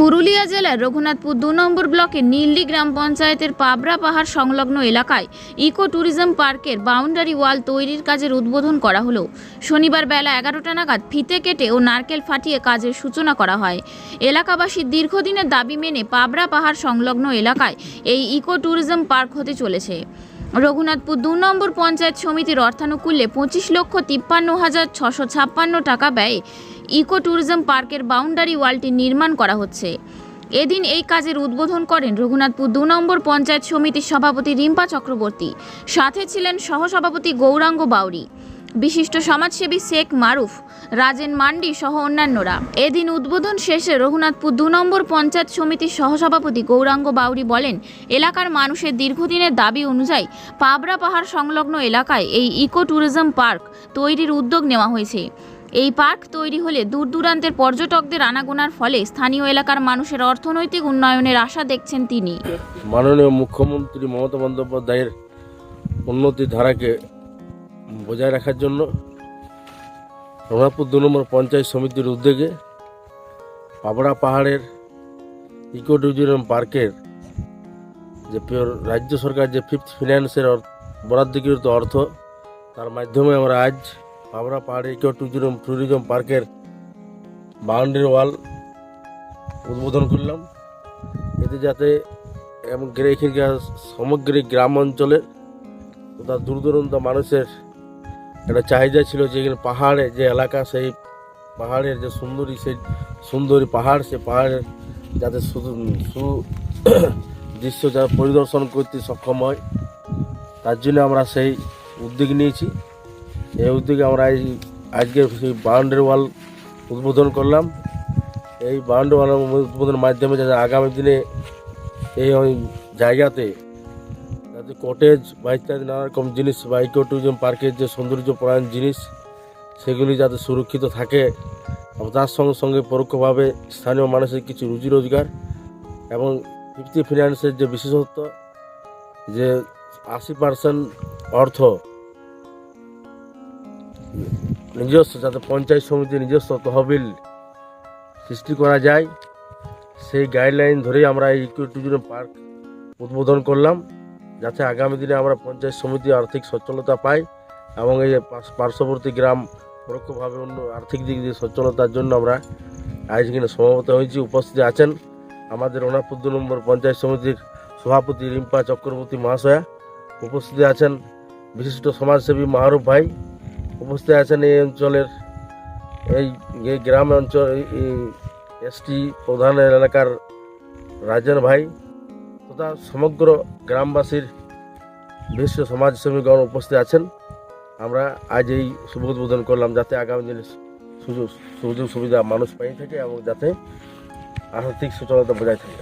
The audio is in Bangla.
পুরুলিয়া জেলার রঘুনাথপুর দু নম্বর ব্লকের নীলডি গ্রাম পঞ্চায়েতের পাবরা পাহাড় সংলগ্ন এলাকায় ইকো ট্যুরিজম পার্কের বাউন্ডারি ওয়াল তৈরির কাজের উদ্বোধন করা হলো। শনিবার বেলা এগারোটা নাগাদ ফিতে কেটে ও নারকেল ফাটিয়ে কাজের সূচনা করা হয়। এলাকাবাসীর দীর্ঘদিনের দাবি মেনে পাবরা পাহাড় সংলগ্ন এলাকায় এই ইকো ট্যুরিজম পার্ক হতে চলেছে। রঘুনাথপুর দু নম্বর পঞ্চায়েত সমিতির অর্থানুকূল্যে পঁচিশ লক্ষ তিপ্পান্ন হাজার ছশো ছাপ্পান্ন টাকা ব্যয়ে ইকো ট্যুরিজম পার্কের বাউন্ডারি ওয়ালটি নির্মাণ করা হচ্ছে। এদিন এই কাজের উদ্বোধন করেন রঘুনাথপুর দু নম্বর পঞ্চায়েত সমিতির সভাপতি রিম্পা চক্রবর্তী, সাথে ছিলেন সহসভাপতি গৌরাঙ্গ বাউরি, বিশিষ্ট সমাজসেবী শেখ মারুফ, রাজেন মান্ডি সহ অন্যান্যরা। এদিন উদ্বোধন শেষে রঘুনাথপুর দু নম্বর পঞ্চায়েত সমিতির সহসভাপতি গৌরাঙ্গ বাউরি বলেন, এলাকার মানুষের দীর্ঘদিনের দাবি অনুযায়ী পাবরা পাহাড় সংলগ্ন এলাকায় এই ইকো ট্যুরিজম পার্ক তৈরির উদ্যোগ নেওয়া হয়েছে। এই পার্ক তৈরি হলে দূর দূরান্তের পর্যটকদের আনাগোনার ফলে স্থানীয় এলাকার মানুষের অর্থনৈতিক উন্নয়নের আশা দেখছেন তিনি। মাননীয় মুখ্যমন্ত্রী মমতা বন্দ্যোপাধ্যায়ের উন্নতির ধারাকে বজায় রাখার জন্য রঘুনাথপুর দু নম্বর পঞ্চায়েত সমিতির উদ্যোগে পাবড়া পাহাড়ের ইকো ট্যুরিজম পার্কের যে রাজ্য সরকার যে ফিফথ ফিনান্সের অর- বরাদ্দকৃত অর্থ, তার মাধ্যমে আমরা আজ পাবড়া পাহাড়ের ইকো ট্যুরিজম ট্যুরিজম পার্কের বাউন্ডারি ওয়াল উদ্বোধন করলাম। এতে যাতে এবং এখানকার সমগ্র গ্রাম অঞ্চলের তথা দূর দূরান্ত মানুষের একটা চাহিদা ছিল যে এখানে পাহাড়ে যে এলাকা, সেই পাহাড়ের যে সুন্দরী, সেই সুন্দরী পাহাড় সে পাহাড়ের যাতে সু দৃশ্য যা পরিদর্শন করতে সক্ষম হয়, তার জন্য আমরা সেই উদ্যোগ নিয়েছি। এই উদ্যোগে আমরা এই আজকে সেই বাউন্ডারি ওয়াল উদ্বোধন করলাম। এই বাউন্ডারি ওয়াল উদ্বোধনের মাধ্যমে যাতে আগামী দিনে এই জায়গাতে যাতে কটেজ বা ইত্যাদি নানা রকম জিনিস বা ইকো ট্যুরিজম পার্কের যে সৌন্দর্য পরায়ণ জিনিস, সেগুলি যাতে সুরক্ষিত থাকে তার সঙ্গে সঙ্গে পরোক্ষভাবে স্থানীয় মানুষের কিছু রুজি রোজগার এবং ফিফটি ফিনান্সের যে বিশেষত্ব, যে আশি পার্সেন্ট অর্থ নিজস্ব, যাতে পঞ্চায়েত সমিতির নিজস্ব তহবিল সৃষ্টি করা যায়। সেই গাইডলাইন ধরেই আমরা এই ইকো ট্যুরিজম পার্ক উদ্বোধন করলাম, যাতে আগামী দিনে আমরা পঞ্চায়েত সমিতি আর্থিক সচ্ছলতা পাই এবং এই পার্শ্ববর্তী গ্রাম পরোক্ষভাবে অন্য আর্থিক দিক দিয়ে সচ্ছলতার জন্য আমরা আজ এখানে সমাবেত হয়েছি, উপস্থিত আছেন আমাদের ওনাপুর দু নম্বর পঞ্চায়েত সমিতির সভাপতি রিম্পা চক্রবর্তী মহাশয়া, উপস্থিত আছেন বিশিষ্ট সমাজসেবী মাহরুফ ভাই উপস্থিত আছেন এই অঞ্চলের এই এই গ্রাম অঞ্চল এসটি প্রধান এলাকার রাজন ভাই তথা সমগ্র গ্রামবাসীর বিশ্ব সমাজসেবীগণ উপস্থিত আছেন। আমরা আজ এই শুভ উদ্বোধন করলাম যাতে আগামী দিনে সুযোগ সুযোগ সুবিধা মানুষ পাই থাকে এবং যাতে আর্থিক সচলতা বজায় থাকে।